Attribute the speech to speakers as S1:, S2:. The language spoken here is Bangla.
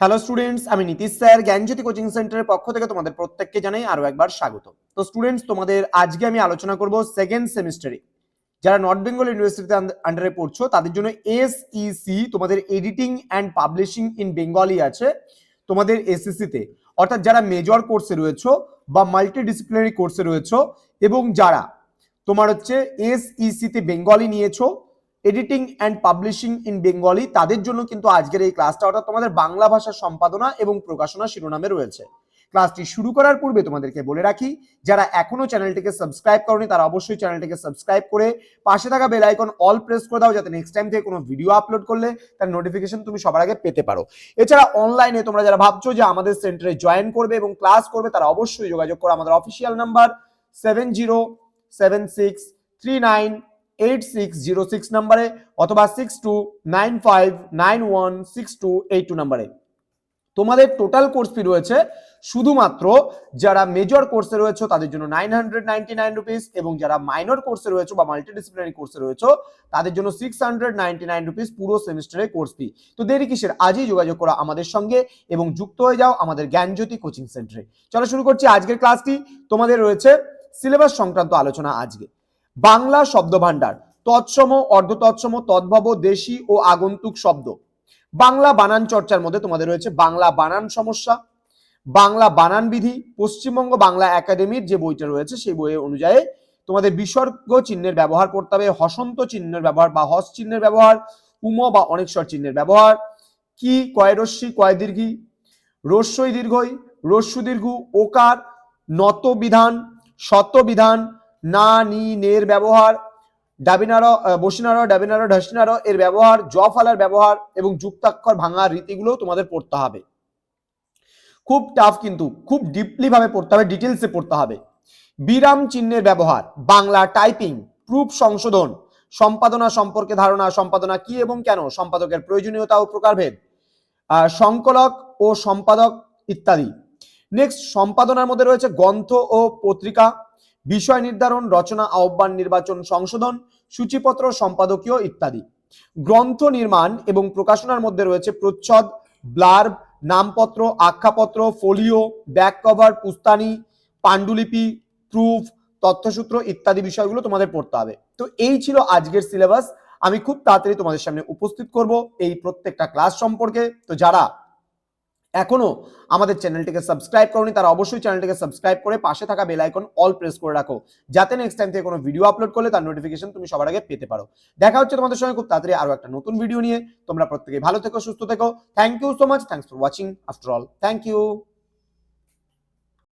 S1: হ্যালো স্টুডেন্টস আমি নীতিশ স্যার, জ্ঞানজ্যোতি কোচিং সেন্টারের পক্ষ থেকে তোমাদের প্রত্যেককে জানাই আরও একবার স্বাগত। তো স্টুডেন্টস তোমাদের আজকে আমি আলোচনা করব সেকেন্ড সেমিস্টারে যারা নর্থ বেঙ্গল ইউনিভার্সিটিতে আন্ডারে পড়ছো, তাদের জন্য এসইসি তোমাদের editing and publishing in Bengali আছে, তোমাদের এসএসসি তে অর্থাৎ যারা মেজর কোর্সে রয়েছো বা মাল্টি ডিসিপ্লিনারি কোর্সে রয়েছো এবং যারা তোমার হচ্ছে এসইসি তে বেঙ্গলি নিয়েছো editing and publishing in Bengali তাদের জন্য কিন্তু আজকের এই ক্লাসটা অর্থাৎ তোমাদের বাংলা ভাষার সম্পাদনা এবং প্রকাশনা শিরোনামে রয়েছে। ক্লাসটি শুরু করার পূর্বে তোমাদেরকে বলে রাখি, যারা এখনও চ্যানেলটিকে সাবস্ক্রাইব করনি, তারা অবশ্যই চ্যানেলটিকে সাবস্ক্রাইব করে পাশে থাকা বেল আইকন অল প্রেস করে দাও, যাতে নেক্সট টাইম থেকে কোনো ভিডিও আপলোড করলে তার নোটিফিকেশন তুমি সবার আগে পেতে পারো। এছাড়া অনলাইনে তোমরা যারা ভাবছ যে আমাদের সেন্টারে জয়েন করবে এবং ক্লাস করবে, তারা অবশ্যই যোগাযোগ করো। আমাদের official number seven zero seven six three nine eight six zero six নাম্বারে অথবা six two nine five nine one six two eight two নাম্বারে। তোমাদের টোটাল কোর্স ফি রয়েছে শুধুমাত্র যারা মেজর কোর্সে রয়েছে তাদের জন্য nine hundred ninety nine rupees এবং যারা মাইনর কোর্সে রয়েছে বা মাল্টিডিসিপ্লিনারি কোর্সে রয়েছে তাদের জন্য six hundred ninety nine rupees পুরো সেমিস্টারের কোর্স ফি তো দেরি কিসের? আজই যোগাযোগ করো আমাদের সঙ্গে এবং যুক্ত হয়ে যাও আমাদের জ্ঞানজ্যোতি কোচিং সেন্টারে চলো শুরু করছি আজকের ক্লাসটি তোমাদের রয়েছে সিলেবাস সংক্রান্ত আলোচনা আজকে। বাংলা শব্দ ভাণ্ডার তৎসম অর্ধ তৎসম তদ্ভব, দেশি ও আগন্তুক শব্দ। বাংলা বানান চর্চার মধ্যে তোমাদের রয়েছে বাংলা বানান সমস্যা, বাংলা বানান বিধি, পশ্চিমবঙ্গ বাংলা একাডেমির যে বইটা রয়েছে সেই বইয়ের অনুযায়ী তোমাদের বিসর্গ চিহ্নের ব্যবহার করতে হবে, হসন্ত চিহ্নের ব্যবহার বা হস চিহ্নের ব্যবহার উম বা অনেকস্বর চিহ্নের ব্যবহার, কি, কয় রস্যি কয় দীর্ঘি, রস্যই দীর্ঘই, রস্যু দীর্ঘ, ওকার, নত বিধান, শত বিধান না নি নের ব্যবহার, ডাবিনার বসিনার, ডাবিনার, ঢসিনার এর ব্যবহার জ ফালার ব্যবহার এবং যুক্তাক্ষর ভাঙার রীতিগুলো তোমাদের পড়তে হবে। খুব টাফ কিন্তু, খুব ডিপলি ভাবে পড়তে হবে ডিটেলসে পড়তে হবে। বিরাম চিহ্নের ব্যবহার, বাংলা টাইপিং প্রুফ সংশোধন, সম্পাদনা সম্পর্কে ধারণা, সম্পাদনা কি এবং কেন, সম্পাদকের প্রয়োজনীয়তা ও প্রকারভেদ সংকলক ও সম্পাদক ইত্যাদি। নেক্সট সম্পাদনার মধ্যে রয়েছে গ্রন্থ ও পত্রিকা। বিষয় নির্ধারণ, রচনা, আহ্বান, নির্বাচন, সংশোধন, সূচিপত্র, সম্পাদকীয় ইত্যাদি। গ্রন্থ নির্মাণ এবং প্রকাশনার মধ্যে রয়েছে প্রচ্ছদ ব্লার্ব নামপত্র, আখ্যাপত্র, ফোলিও, ব্যাক কভার, পুস্তানি, পাণ্ডুলিপি, প্রুফ, তথ্যসূত্র ইত্যাদি বিষয়গুলো তোমাদের পড়তে হবে। তো এই ছিল আজকের সিলেবাস। আমি খুব তাড়াতাড়ি তোমাদের সামনে উপস্থিত করব এই প্রত্যেকটা ক্লাস সম্পর্কে। তো যারা এখনও আমাদের চ্যানেলটিকে সাবস্ক্রাইব করনি, তারা অবশ্যই চ্যানেলটিকে সাবস্ক্রাইব করে পাশে থাকা বেল আইকন অল প্রেস করে রাখো, যাতে নেক্সট টাইম থেকে কোনো ভিডিও আপলোড করলে তার নোটিফিকেশন তুমি সবার আগে পেতে পারো। দেখা হচ্ছে তোমাদের সঙ্গে খুব তাড়াতাড়ি আরও একটা নতুন ভিডিও নিয়ে। তোমরা প্রত্যেকে ভালো থেকো, সুস্থ থেকো। Thank you so much thanks for watching after all thank you